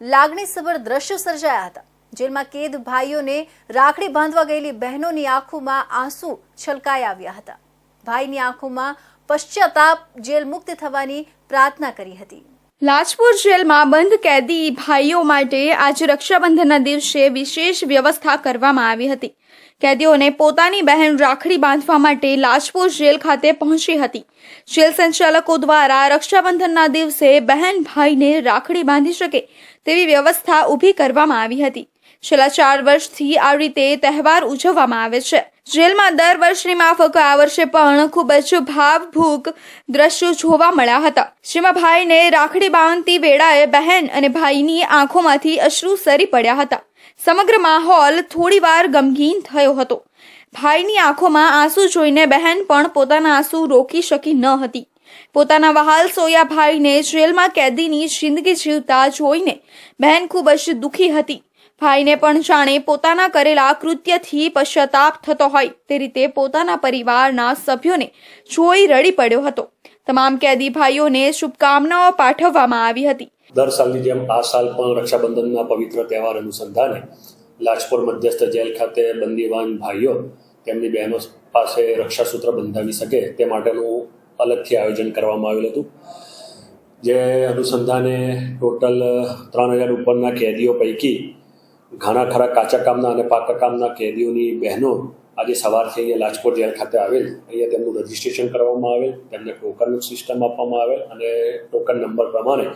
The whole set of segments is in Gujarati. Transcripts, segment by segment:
લાગણીસભર દ્રશ્યો સર્જાયા હતા. જેલમાં કેદ ભાઈઓને રાખડી બાંધવા ગયેલી બહેનોની આંખોમાં આંસુ છલકાઈ આવ્યા હતા. ભાઈની આંખોમાં પશ્ચાતાપ જેલ મુક્ત થવાની પ્રાર્થના કરી હતી. લાજપુર જેલમાં બંધ કેદી ભાઈઓ માટે આજે રક્ષાબંધનના દિવસે વિશેષ વ્યવસ્થા કરવામાં આવી હતી. કેદીઓને પોતાની બહેન રાખડી બાંધવા માટે લાજપુર જેલ ખાતે પહોંચી હતી. જેલ સંચાલકો દ્વારા રક્ષાબંધનના દિવસે બહેન ભાઈને રાખડી બાંધી શકે તેવી વ્યવસ્થા ઊભી કરવામાં આવી હતી. છેલ્લા ચાર વર્ષથી આ રીતે તહેવાર ઉજવવામાં આવે છે. જેલમાં દર વર્ષની માફક આ વર્ષે પણ ખૂબ જ ભાવભૂક દ્રશ્યો જોવા મળ્યા હતા. જેમાં ભાઈને રાખડી બાંધતી વેળાએ બહેન અને ભાઈની આંખોમાંથી અશ્રુ સરી પડ્યા હતા. સમગ્ર માહોલ થોડીવાર ગમગીન થયો હતો. ભાઈની આંખોમાં આંસુ જોઈને બહેન પણ પોતાના આંસુ રોકી શકી ન હતી. પોતાના વહાલ સોયા ભાઈને જેલમાં કેદીની જિંદગી જીવતા જોઈને બહેન ખૂબ જ દુઃખી હતી. ભાઈને પણ જાણે પોતાના કરેલા કૃત્યથી પશ્ચાતાપ થતો હોય તે રીતે પોતાના પરિવારના સભ્યોને જોઈ રડી પડ્યો હતો. તમામ કેદી ભાઈઓને શુભકામનાઓ પાઠવવામાં આવી હતી. દર સાલની જેમ આ સાલ પણ રક્ષાબંધનના પવિત્ર તહેવાર અનુસંધાને લાજપોર મધ્યસ્થ જેલ ખાતે બંદીવાન ભાઈઓ તેમની બહેનો પાસે રક્ષાસૂત્ર બંધાવી શકે તે માટેનું અલગથી આયોજન કરવામાં આવેલું હતું. જે અનુસંધાને ટોટલ ત્રણ હજાર ઉપરના કેદીઓ પૈકી ઘણા ખરા કાચા કામના અને પાકા કામના કેદીઓની બહેનો આજે સવારથી અહીંયા લાજપોર જેલ ખાતે આવેલ. અહીંયા તેમનું રજિસ્ટ્રેશન કરવામાં આવેલ, તેમને ટોકન સિસ્ટમ આપવામાં આવેલ અને ટોકન નંબર પ્રમાણે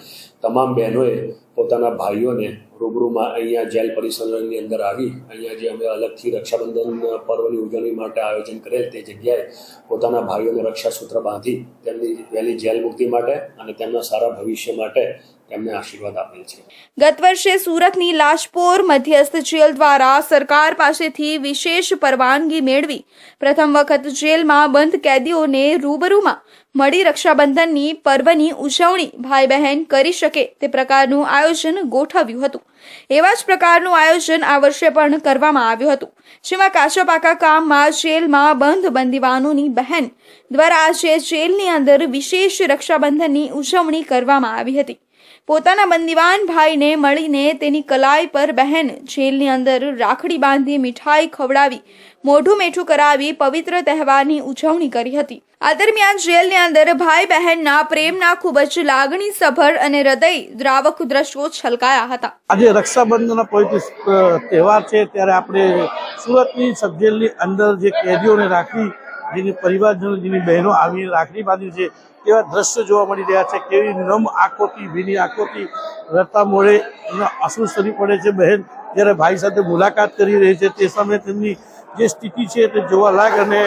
તમામ બહેનોએ પોતાના ભાઈઓને રૂબરૂમાં અહીંયા જેલ પરિસરની અંદર આવી, અહીંયા જે અમે અલગથી રક્ષાબંધન પર્વની ઉજવણી માટે આયોજન કરેલ તે જગ્યાએ પોતાના ભાઈઓને રક્ષાસૂત્ર બાંધી તેમની વહેલી જેલ મુક્તિ માટે અને તેમના સારા ભવિષ્ય માટે તેમને આશીર્વાદ આપેલ છે. ગત વર્ષે સુરતની લાજપોર મધ્યસ્થ જેલ દ્વારા સરકાર પાસેથી વિશેષ પરવાનગી મેળવી. પ્રથમ વખત જેલમાં બંધ કેદીઓને રૂબરૂમાં મળી રક્ષાબંધનની પર્વની ઉજવણી ભાઈ બહેન કરી શકે તે પ્રકારનું આયોજન ગોઠવ્યું હતું. એવા જ પ્રકારનું આયોજન આ વર્ષે પણ કરવામાં આવ્યું હતું. જેમાં કાચા કામમાં જેલમાં બંધ બંદીવાનોની બહેન દ્વારા આજે જેલની અંદર વિશેષ રક્ષાબંધનની ઉજવણી કરવામાં આવી હતી. પોતાના બંદીવાન ભાઈને મળીને તેની કલાઈ પર બહેન જેલની અંદર રાખડી બાંધી મીઠાઈ ખવડાવી, મોઢું મીઠું કરાવી પવિત્ર તહેવારની ઉજવણી કરી હતી. આ દરમિયાન જેલની અંદર ભાઈ બહેનના પ્રેમના ખૂબ જ લાગણી સભર અને હૃદય દ્રાવક દ્રશ્યો છલકાયા હતા. આજે રક્ષાબંધનનો પવિત્ર તહેવાર છે, ત્યારે આપણે સુરતની સબજેલની અંદર જે કેદીઓને રાખી જેની પરિવારજનો, જેની બહેનો આવી રાખડી બાંધી છે તેવા દ્રશ્યો જોવા મળી રહ્યા છે, કેવી નમ આંખોથી ભીની આંખોથી રડતા મોડે એના સરી પડે છે. બહેન જ્યારે ભાઈ સાથે મુલાકાત કરી રહી છે. તે સામે તેમની જે સ્થિતિ છે તે જોવા લાગ અને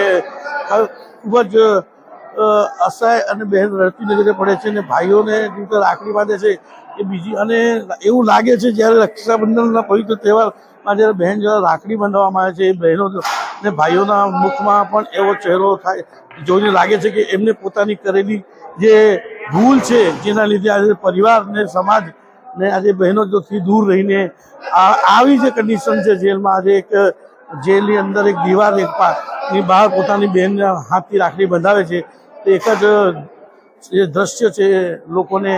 ખૂબ જ અસહાય અને બહેન રડતી નજરે પડે છે અને ભાઈઓને રીતે રાખડી બાંધે છે એ બીજી, અને એવું લાગે છે જ્યારે રક્ષાબંધનના પવિત્ર તહેવારમાં જ્યારે બહેન જ્યારે રાખડી બાંધવામાં આવે છે, એ બહેનો ને ભાઈઓના મુખમાં પણ એવો ચહેરો થાય, જોઈને લાગે છે કે એમને પોતાની કરેલી જે ભૂલ છે, જેના લીધે આજે પરિવાર ને સમાજ ને આજે બહેનો જોથી દૂર રહીને આવી જે કન્ડિશન છે જેલમાં આજે એક જેલની અંદર એક દીવાર એક ની બહાર પોતાની બહેનના હાથથી રાખડી બંધાવે છે એક જ જે દ્રશ્ય છે લોકોને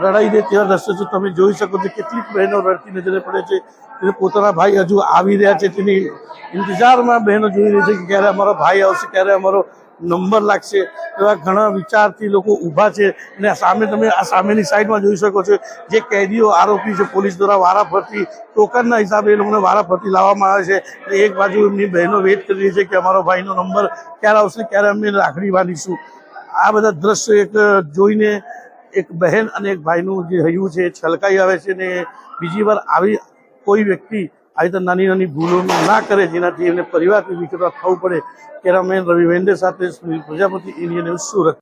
રડાઈ દે તેવા દ્રશ્યો છે તમે જોઈ શકો છો. કેટલીક બહેનો રડતી નજરે પડે છે. તેને પોતાના ભાઈ હજુ આવી રહ્યા છે. તેની ઇંતજારમાં બહેનો જોઈ રહી છે કે ક્યારે અમારો ભાઈ આવશે, ક્યારે અમારો નંબર લાગશે. એવા ઘણા વિચારથી લોકો ઊભા છે. અને સામે તમે આ સામેની સાઈડમાં જોઈ શકો છો જે કેદીઓ, આરોપી છે, પોલીસ દ્વારા વારાફરતી, ટોકનના હિસાબે એ લોકોને વારાફરતી લાવવામાં આવે છે. અને એક બાજુ એમની બહેનો વેઇટ કરી રહી છે કે અમારો ભાઈનો નંબર ક્યારે આવશે, ક્યારે અમે રાખડી બાંધીશું. આ બધા દ્રશ્યો એક જોઈને એક બહેન અને એક ભાઈનું જે હૈયું છે છલકાઈ આવે છે ને બીજી વાર આવી કોઈ વ્યક્તિ આવી તો નાની નાની ભૂલો ના કરે જેનાથી એમને પરિવારથી વિખેરવા થવું પડે. કેરામેન રવિ વેન્ડે સાથે સુનિલ પ્રજાપતિ ઇન્ડિયન ન્યૂઝ સુરત.